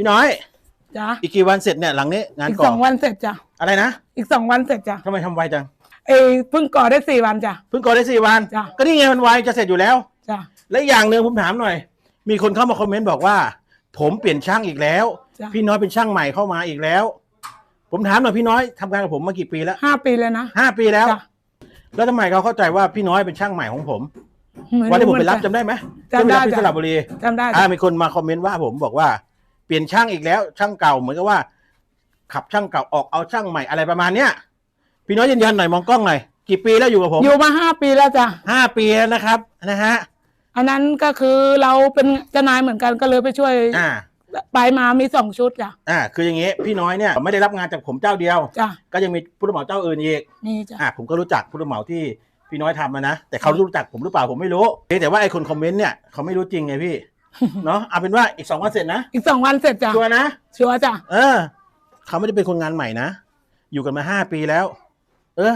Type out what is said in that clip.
พี่น้อย จ้ะอีกกี่วันเสร็จเนี่ยหลังนี้งานอีกก่สอองวันเสร็จจ้ะอะไรนะอีกสองวันเสร็จจ้ะทำไมทำไวจังเอยเพิ่งก่อได้สี่วันจ้ะ เพิ่งก่อได้สี่วัน จ้ะ ก็นี่ไงมันไวจะเสร็จอยู่แล้ว จ้ะ และอย่างหนึ่งผมถามหน่อย มีคนเข้ามาคอมเมนต์บอกว่า ผมเปลี่ยนช่างอีกแล้ว จ้ะ พี่น้อยเป็นช่างใหม่เข้ามาอีกแล้ว ผมถามหน่อยพี่น้อยทำงานกับผมมากี่ปีแล้วห้าปีเลยนะ ห้าปีแล้ว จ้ะ แล้วทำไมเขาเข้าใจว่าพี่น้อยเป็นช่างใหม่ของผมไม่วันที่ผมไปรับเหอนกันจำได้ไหมจำได้ที่ไปรับที่สจ้ะระบุรีจำได้อ่าจ้ะมีคนมาคอมเมนต์ว่าผมบอกว่า เปลี่ยนช่างอีกแล้วช่างเก่าเหมือนกับว่า ขับช่างเก่าออกเอาช่างใหม่อะไรประมาณเนี้ยพี่น้อยยืนยันหน่อยมองกล้องหน่อยกี่ปีแล้วอยู่กับผมอยู่มาห้าปีแล้วจ้ะห้าปีแล้วนะครับนะฮะอันนั้นก็คือเราเป็นเจ้านายเหมือนกันก็เลยไปช่วยอ่าไปมามีสองชุดจ้ะอ่าคืออย่างงี้พี่น้อยเนี่ยไม่ได้รับงานจากผมเจ้าเดียวจ้ะก็ยังมีผู้รับเหมาเจ้าอื่นอีกนี่จ้ะอ่าผมก็รู้จักผู้รับเหมาที่พี่น้อยทำมานะแต่เขารู้จักผมหรือเปล่าผมไม่รู้เพียงแต่ว่าไอ้คนคอมเมนต์เนี่ยเขาไม่รู้จริงไงพี่ เนาะเอาเป็นว่าอีกสองวันเสร็จนะอีกสองวันเสร็จจ้ะชัวร์นะชัวร์จ้ะเออ เขาไม่ได้เป็นคนงานใหม่นะ อยู่กันมาห้าปีแล้ว เออ